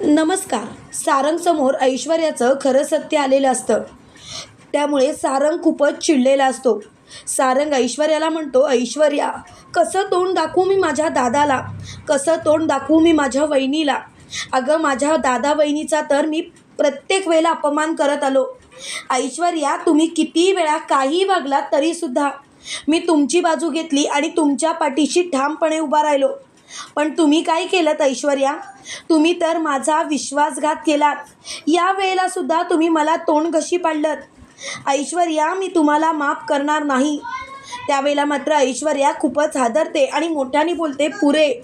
नमस्कार. सारंगसमोर ऐश्वर्याचं खरं सत्य आलेलं असतं. त्यामुळे सारंग खूपच चिडलेला असतो. सारंग ऐश्वर्याला म्हणतो ऐश्वर्या कसं तोंड दाखवू मी माझ्या दादाला? कसं तोंड दाखवू मी माझ्या वहिनीला? अगं माझ्या दादा वहिनीचा तर मी प्रत्येक वेळेला अपमान करत आलो. ऐश्वर्या तुम्ही किती वेळा काही वागलात तरीसुद्धा मी तुमची बाजू घेतली आणि तुमच्या पाठीशी ठामपणे उभा राहिलो. पण तुम्ही काय केलं ऐश्वर्या? तुम्ही तर माझा विश्वासघात केलात. या वेळेला सुद्धा तुम्ही मला तोंड कशी पाडलं ऐश्वर्या मी तुम्हाला माफ करणार नाही. त्यावेळेला मात्र ऐश्वर्या खूपच हादरते आणि मोठ्याने बोलते पुरे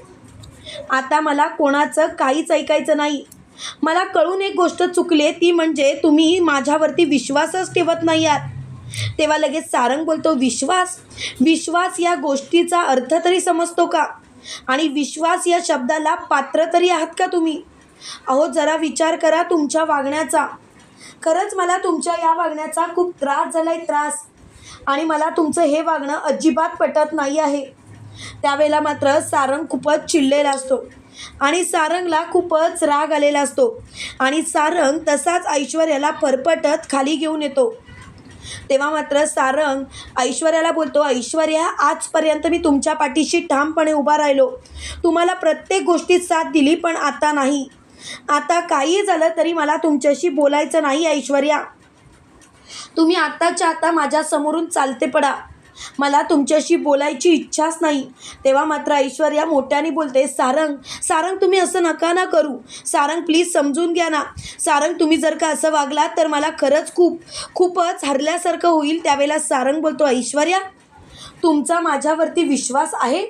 आता मला कोणाचं काहीच ऐकायचं नाही. मला कळून एक गोष्ट चुकली ती म्हणजे तुम्ही माझ्यावरती विश्वासच ठेवत नाही आहात. तेव्हा लगेच सारंग बोलतो विश्वास? विश्वास या गोष्टीचा अर्थ तरी समजतो का? आणि विश्वास या शब्दाला पात्र तरी आहात का तुम्ही? अहो जरा विचार करा तुमच्या वागण्याचा. खरंच मला तुमच्या या वागण्याचा खूप त्रास झाला आहे त्रास. आणि मला तुमचं हे वागणं अजिबात पटत नाही आहे. त्यावेळेला मात्र सारंग खूपच चिडलेला असतो. आणि सारंगला खूपच राग आलेला असतो. आणि सारंग तसाच ऐश्वर्याला परपटत खाली घेऊन येतो. तेव्हा मात्र सारंग ऐश्वर्याला बोलतो ऐश्वर्या आजपर्यंत मी तुमच्या पाठीशी ठामपणे उभा राहिलो. तुम्हाला प्रत्येक गोष्टीत साथ दिली पण आता नाही. आता काही झालं तरी मला तुमच्याशी बोलायचं नाही ऐश्वर्या. तुम्ही आत्ताच्या आता माझ्या समोरून चालते पडा. मला तुमच्याशी बोलायची इच्छाच नाही. तेव्हा मात्र ऐश्वर्या मोठ्याने बोलते सारंग सारंग तुम्ही असं नका ना करू. सारंग प्लीज समजून घ्या ना. सारंग तुम्ही जर का असं वागलात तर मला खरंच खूप खूपच हरल्यासारखं होईल त्यावेळेला सारंग बोलतो ऐश्वर्या तुमचा माझ्यावरती विश्वास आहे?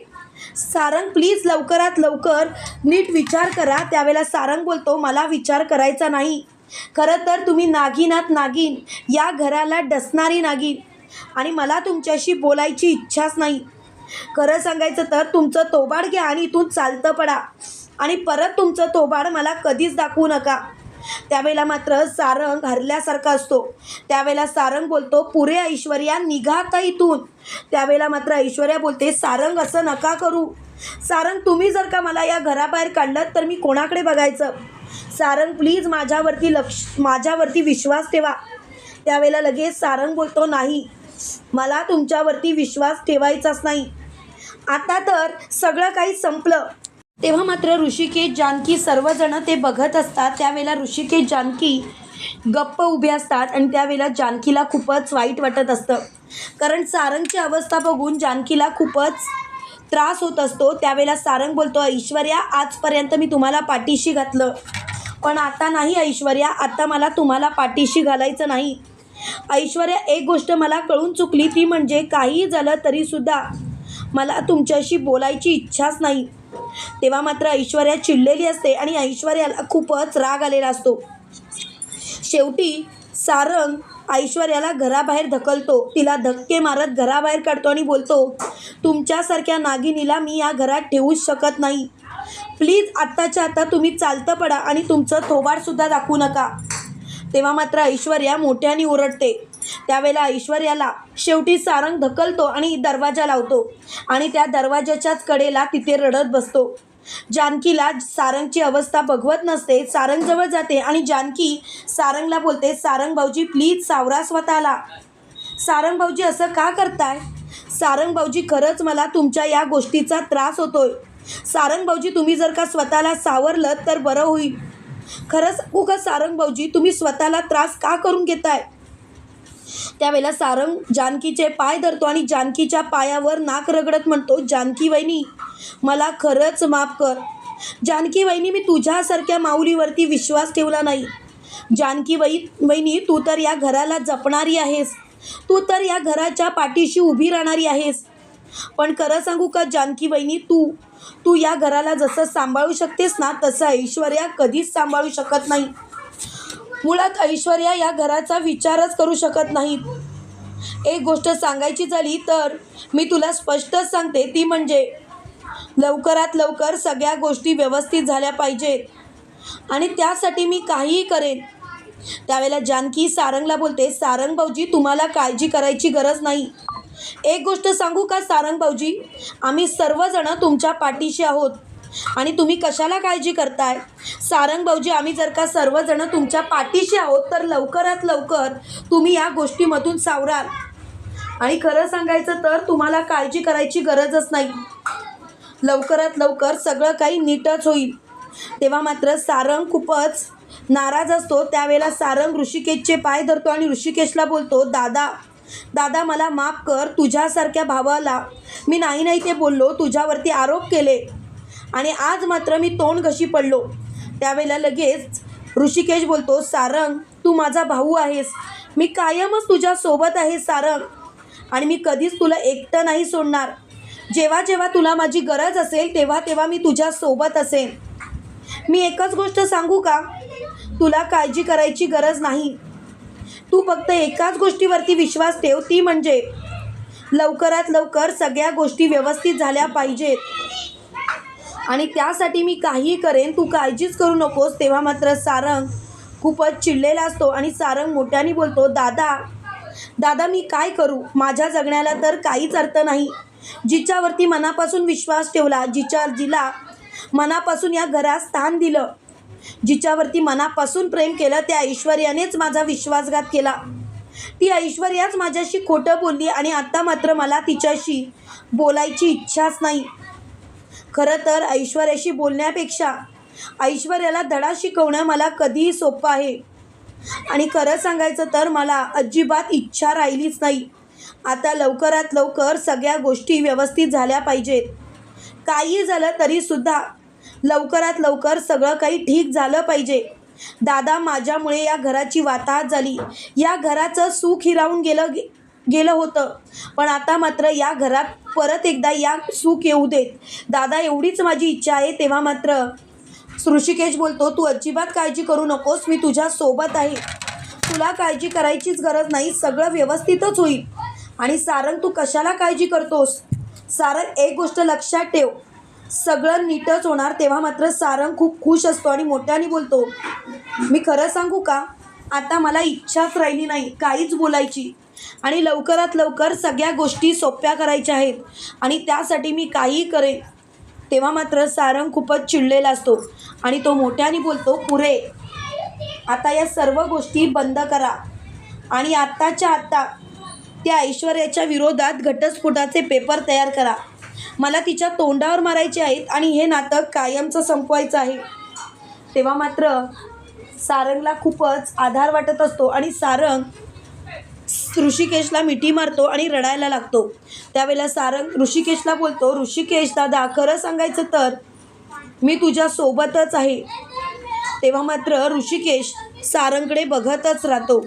सारंग प्लीज लवकरात लवकर नीट विचार करा. त्यावेळेला सारंग बोलतो मला विचार करायचा नाही. खरं तर तुम्ही नागिनात नागिन. या घराला डसणारी नागिन. आणि मला तुमच्याशी बोलायची इच्छाच नाही. खरं सांगायचं तर तुमचं तोबाड घ्या आणि इथून चालतं पडा. आणि परत तुमचं तोबाड मला कधीच दाखवू नका. त्यावेळेला मात्र सारंग हरल्यासारखा असतो. त्यावेळेला सारंग बोलतो पुरे ऐश्वर्या निघाता इथून. त्यावेळेला मात्र ऐश्वर्या बोलते सारंग असं नका करू. सारंग तुम्ही जर का मला या घराबाहेर काढलं तर मी कोणाकडे बघायचं? सारंग प्लीज माझ्यावरती लक्ष माझ्यावरती विश्वास ठेवा. त्यावेळेला लगेच सारंग बोलतो नाही. मला तुमच्यावरती विश्वास ठेवायचाच नाही. आता तर सगळं काही संपलं. तेव्हा मात्र ऋषिकेश जानकी सर्वजण ते बघत असतात. त्यावेळेला ऋषिकेश जानकी गप्प उभे असतात आणि त्यावेळेला जानकीला खूपच वाईट वाटत असतं. कारण सारंगची अवस्था बघून जानकीला खूपच त्रास होत असतो. त्यावेळेला सारंग बोलतो ऐश्वर्या आजपर्यंत मी तुम्हाला पाठीशी घातलं. पण आता नाही ऐश्वर्या. आता मला तुम्हाला पाठीशी घालायचं नाही. ऐश्वर्या एक गोष्ट मला कळून चुकली. ती म्हणजे काहीही झालं तरीसुद्धा मला तुमच्याशी बोलायची इच्छाच नाही. तेव्हा मात्र ऐश्वर्या चिडलेली असते आणि ऐश्वर्याला खूपच राग आलेला असतो. शेवटी सारंग ऐश्वर्याला घराबाहेर ढकलतो. तिला धक्के मारत घराबाहेर काढतो आणि बोलतो तुमच्यासारख्या नागिनीला मी या घरात ठेवूच शकत नाही. प्लीज आत्ताच्या आता तुम्ही चालतं पडा आणि तुमचं थोबाडसुद्धा दाखवू नका. तेव्हा मात्र ऐश्वर्या मोठ्याने ओरडते. त्यावेळेला ऐश्वर्याला शेवटी सारंग धकलतो आणि दरवाजा लावतो आणि त्या दरवाजाच्याच कडेला तिथे रडत बसतो. जानकीला सारंगची अवस्था बघवत नसते सारंगजवळ जाते आणि जानकी सारंगला बोलते सारंग भाऊजी प्लीज सावरा स्वतःला. सारंग भाऊजी असं का करताय? सारंग भाऊजी खरंच मला तुमच्या या गोष्टीचा त्रास होतोय. सारंग भाऊजी तुम्ही जर का स्वतःला सावरलं तर बरं होईल. खरंच सांगू का सारंग भाऊजी तुम्ही स्वतःला त्रास का करून घेताय? त्यावेळेला सारंग जानकीचे पाय धरतो आणि जानकीच्या पायावर नाक रगडत म्हणतो जानकी वहिनी मला खरंच माफ कर. जानकी वहिनी मी तुझ्यासारख्या माऊलीवरती विश्वास ठेवला नाही. जानकी वही वहिनी तू तर या घराला जपणारी आहेस. तू तर या घराच्या पाठीशी उभी राहणारी आहेस. पण खरं सांगू का जानकी वहिनी तू तू या घराला जसं सांभाळू शकतेस ना तसं ऐश्वर्या कधीच सांभाळू शकत नाही. मुळात ऐश्वर्या या घराचा विचारच करू शकत नाहीत एक गोष्ट सांगायची झाली तर मी तुला स्पष्टच सांगते ती म्हणजे लवकरात लवकर सगळ्या गोष्टी व्यवस्थित झाल्या पाहिजेत. आणि त्यासाठी मी काहीही करेन. त्यावेळेला जानकी सारंगला बोलते सारंग भाऊजी तुम्हाला काळजी करायची गरज नाही. एक गोष्ट सांगू का सारंग भाऊजी? आम्ही सर्वजण तुमच्या पाठीशी आहोत. आणि तुम्ही कशाला काळजी करताय? सारंग भाऊजी आम्ही जर का सर्वजण तुमच्या पाठीशी आहोत तर लवकरात लवकर तुम्ही या गोष्टीमधून सावराल. आणि खरं सांगायचं तर तुम्हाला काळजी करायची गरजच नाही. लवकरात लवकर सगळं काही नीटच होईल. तेव्हा मात्र सारंग खूपच नाराज असतो. त्यावेळेला सारंग ऋषिकेशचे पाय धरतो आणि ऋषिकेशला बोलतो दादा दादा मला माफ कर तुझ्यासारख्या भावाला मी नाही नाही ते बोललो तुझ्यावरती आरोप केले. आणि आज मात्र मी तोंड घशी पडलो. त्यावेळेला लगेच ऋषिकेश बोलतो सारंग तू माझा भाऊ आहेस. मी कायमच तुझ्यासोबत आहे सारंग. आणि मी कधीच तुला एकटं नाही सोडणार. जेव्हा जेव्हा तुला माझी गरज असेल तेव्हा तेव्हा मी तुझ्यासोबत असेन. मी एकच गोष्ट सांगू का? तुला काळजी करायची गरज नाही. तू फक्त एकाच गोष्टीवरती विश्वास ठेव ती म्हणजे लवकरात लवकर सगळ्या गोष्टी व्यवस्थित झाल्या पाहिजेत. आणि त्यासाठी मी काही करेन तू काळजीच करू नकोस. तेव्हा मात्र सारंग खूपच चिडलेला असतो आणि सारंग मोठ्याने बोलतो दादा दादा मी काय करू? माझ्या जगण्याला तर काहीच अर्थ नाही. जिच्यावरती मनापासून विश्वास ठेवला जिच्या जिला मनापासून या घरात स्थान दिलं जिच्यावरती मनापासून प्रेम केलं त्या ऐश्वर्यानेच माझा विश्वासघात केला. ती ऐश्वर्याच माझ्याशी खोटं बोलली आणि आत्ता मात्र मला तिच्याशी बोलायची इच्छाच नाही. खरं तर ऐश्वर्याशी बोलण्यापेक्षा ऐश्वर्याला धडा शिकवणं मला कधीही सोपं आहे. आणि खरं सांगायचं तर मला अजिबात इच्छा राहिलीच नाही. आता लवकरात लवकर सगळ्या गोष्टी व्यवस्थित झाल्या पाहिजेत. काही झालं तरीसुद्धा लवकरात लवकर सगळं काही ठीक झालं पाहिजे. दादा माझ्यामुळे या घराची वाताहत झाली. या घराचं सुख हिरावून गेलं गे गेलं होतं. पण आता मात्र या घरात परत एकदा या सुख येऊ देत. दादा एवढीच माझी इच्छा आहे तेव्हा मात्र. ऋषिकेश बोलतो तू अजिबात काळजी करू नकोस मी तुझ्या सोबत आहे. तुला काळजी करायचीच गरज नाही सगळं व्यवस्थितच होईल. आणि सारंग तू कशाला काळजी करतोस? सारंग एक गोष्ट लक्षात ठेव. सगळं नीटच होणार तेव्हा मात्र सारंग खूप खुश असतो आणि मोठ्याने बोलतो मी खरं सांगू का? आता मला इच्छाच राहिली नाही काहीच बोलायची. आणि लवकरात लवकर सगळ्या गोष्टी सोप्या करायच्या आहेत आणि त्यासाठी मी काहीही करेन. तेव्हा मात्र सारंग खूपच चिडलेला असतो आणि तो मोठ्याने बोलतो पुरे आता या सर्व गोष्टी बंद करा आणि आत्ताच्या आत्ता त्या ऐश्वर्याच्या विरोधात घटस्फोटाचे पेपर तयार करा. मला तिच्या तोंडावर मारायचे आहेत आणि हे नातं कायमचं संपवायचं आहे. तेव्हा मात्र सारंगला खूपच आधार वाटत असतो आणि सारंग ऋषिकेशला मिठी मारतो आणि रडायला लागतो. त्यावेळेला सारंग ऋषिकेशला बोलतो ऋषिकेश दादा खरं सांगायचं तर मी तुझ्या सोबतच आहे. तेव्हा मात्र ऋषिकेश सारंगकडे बघतच राहतो.